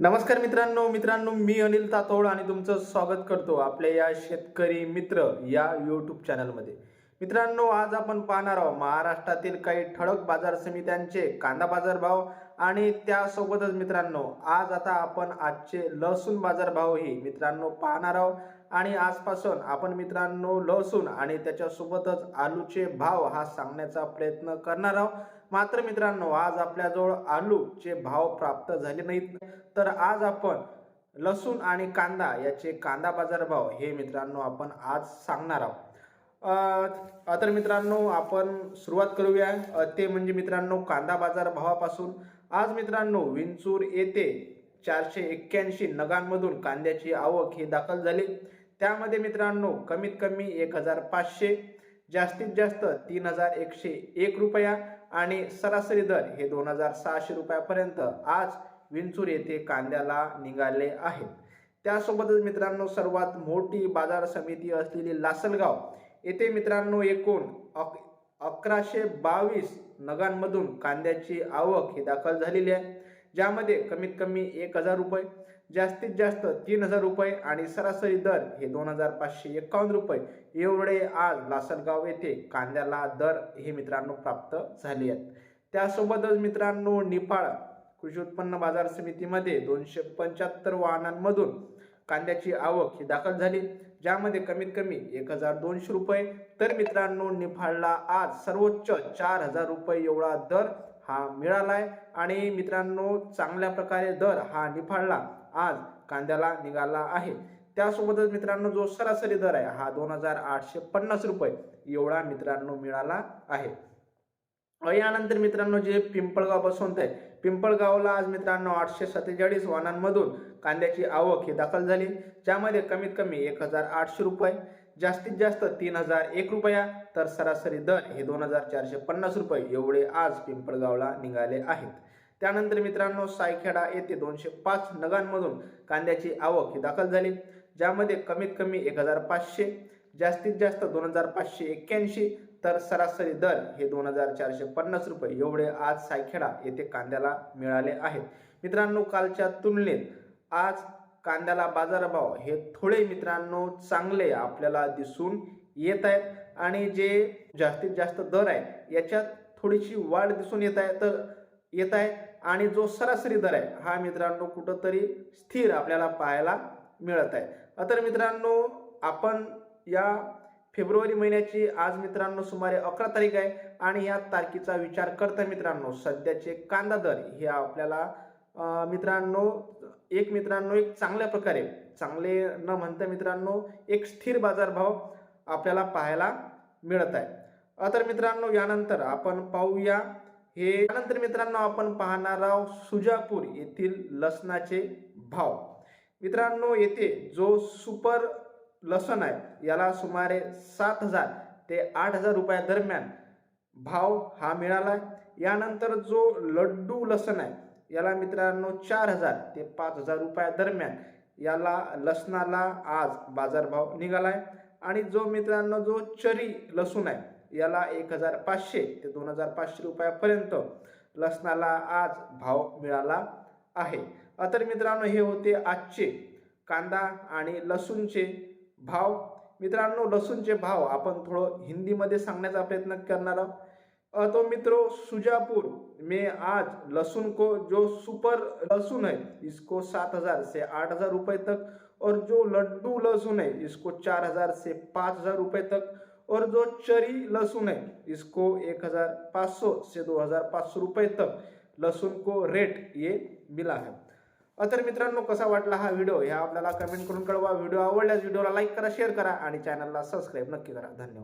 नमस्कार मित्रांनो मित्रांनो मी अनिल तातोड आणि तुमचं स्वागत करतो आपल्या या शेतकरी मित्र या यूट्यूब चॅनलमध्ये मित्रांनो आज आपण पाहणार आहोत महाराष्ट्रातील काही ठळक बाजार समित्यांचे कांदा बाजार भाव आणि त्यासोबतच मित्रांनो आज आता आपण आजचे लसूण बाजारभावही मित्रांनो पाहणार आहोत. आणि आजपासून आपण मित्रांनो लसूण आणि त्याच्यासोबतच आलूचे भाव हा सांगण्याचा प्रयत्न करणार आहोत. मात्र मित्रांनो आज आपल्याजवळ आलूचे भाव प्राप्त झाले नाहीत. तर आज आपण लसूण आणि कांदा याचे कांदा बाजार भाव हे मित्रांनो आपण आज सांगणार आहोत. तर मित्रांनो आपण सुरुवात करूया. ते म्हणजे मित्रांनो कांदा बाजार भावापासून. आज मित्रांनो विंचूर येथे चारशे एक्क्याऐंशी नगांमधून कांद्याची आवक ही दाखल झाली. त्यामध्ये मित्रांनो कमीत कमी एक हजार पाचशे जास्तीत जास्त तीन हजार एकशे एक रुपया आणि सरासरी दर हे दोन हजार सहाशे रुपयापर्यंत आज विंचूर येथे कांद्याला निघाले आहेत. त्यासोबतच मित्रांनो सर्वात मोठी बाजार समिती असलेली लासलगाव येथे मित्रांनो एकूण अक अकराशे बावीस नगांमधून कांद्याची आवक ही दाखल झालेली आहे. ज्यामध्ये कमीत कमी एक हजार रुपये जास्तीत जास्त तीन हजार रुपये आणि सरासरी दर हे दोन हजार पाचशे एकावन्न रुपये. एवढे आज लासलगाव येथे कांद्याला दर हे मित्रांनो प्राप्त झाले आहेत. त्यासोबतच मित्रांनो निफाळ कृषी उत्पन्न बाजार समितीमध्ये दोनशे पंच्याहत्तर वाहनांमधून कांद्याची आवक ही दाखल झाली ज्यामध्ये कमीत कमी एक हजार दोनशे रुपये. तर मित्रांनो निफाडला आज सर्वोच्च चार हजार रुपये एवढा दर हा मिळाला आहे आणि मित्रांनो चांगल्या प्रकारे दर हा निफाडला आज कांद्याला निघाला आहे. त्यासोबतच मित्रांनो जो सरासरी दर आहे हा दोन हजार आठशे पन्नास रुपये एवढा मित्रांनो मिळाला आहे. यानंतर मित्रांनो जे पिंपळगाव बसवंत आहे. पिंपळगावला आज मित्रांनो आठशे सत्तेचाळीस वाहनांमधून कांद्याची आवक ही दाखल झाली. ज्यामध्ये कमीत कमी एक हजार आठशे रुपये जास्तीत जास्त तीन हजार एक रुपया. तर सरासरी दर हे दोन हजार चारशे पन्नास रुपये एवढे आज पिंपळगावला निघाले आहेत. त्यानंतर मित्रांनो सायखेडा येथे दोनशे पाच नगांमधून कांद्याची आवक ही दाखल झाली ज्यामध्ये कमीत कमी एक हजार पाचशे जास्तीत जास्त दोन हजार पाचशे एक्क्याऐंशी तर सरासरी दर हे दोन हजार चारशे पन्नास रुपये एवढे आज सायखेडा येथे कांद्याला मिळाले आहेत. मित्रांनो कालच्या तुलनेत आज कांद्याला बाजारभाव हे थोडे मित्रांनो चांगले आपल्याला दिसून येत आहेत आणि जे जास्तीत जास्त दर आहे याच्यात थोडीशी वाढ दिसून येत आहे. तर येत आहे. आणि जो सरासरी दर आहे हा मित्रांनो कुठंतरी स्थिर आपल्याला पाहायला मिळत आहे. तर मित्रांनो आपण या फेब्रुवारी महिन्याची आज मित्रांनो सुमारे अकरा तारीख आहे. आणि या तारखेचा विचार करता मित्रांनो सध्याचे कांदा दर हे आपल्याला मित्रांनो एक मित्रांनो एक चांगल्या प्रकारे चांगले न म्हणता मित्रांनो एक स्थिर बाजारभाव आपल्याला पाहायला मिळत आहे. अतर तर मित्रांनो यानंतर आपण पाहूया हे यानंतर मित्रांनो आपण पाहणार आहोत सुजापूर येथील लसणाचे भाव. मित्रांनो येथे जो सुपर लसण आहे याला सुमारे सात हजार ते आठ हजार रुपया दरम्यान भाव हा मिळाला यानंतर जो लड्डू लसण आहे याला मित्रांनो चार हजार ते पाच हजार रुपया दरम्यान याला लसणाला आज बाजारभाव निघालाय आणि जो मित्रांनो जो चरी लसूण आहे याला एक हजार पाचशे ते दोन हजार पाचशे रुपयापर्यंत लसणाला आज भाव मिळाला आहे. तर मित्रांनो हे होते आजचे कांदा आणि लसूणचे भाव. मित्रांनो लसूणचे भाव आपण थोडं हिंदीमध्ये सांगण्याचा प्रयत्न करणार आहोत. अ, तो मित्रों सुजापुर में आज लहसुन को जो सुपर लहसुन है इसको सात हजार से आठ हजार रुपये तक और जो लड्डू लहसुन है इसको चार हजार से पाँच हजार रुपये तक और जो चरी लहसुन है इसको एक हजार पाँच सौ से दो हजार पाँच सौ रुपये तक लहसुन को रेट ये मिला है। अ, तर मित्रांनो कसा वाटला हा व्हिडिओ ह्या आपल्याला कमेंट करून कळवा. व्हिडिओ आवडल्यास व्हिडिओला लाईक करा शेअर करा आणि चॅनलला सबस्क्राईब नक्की करा. धन्यवाद.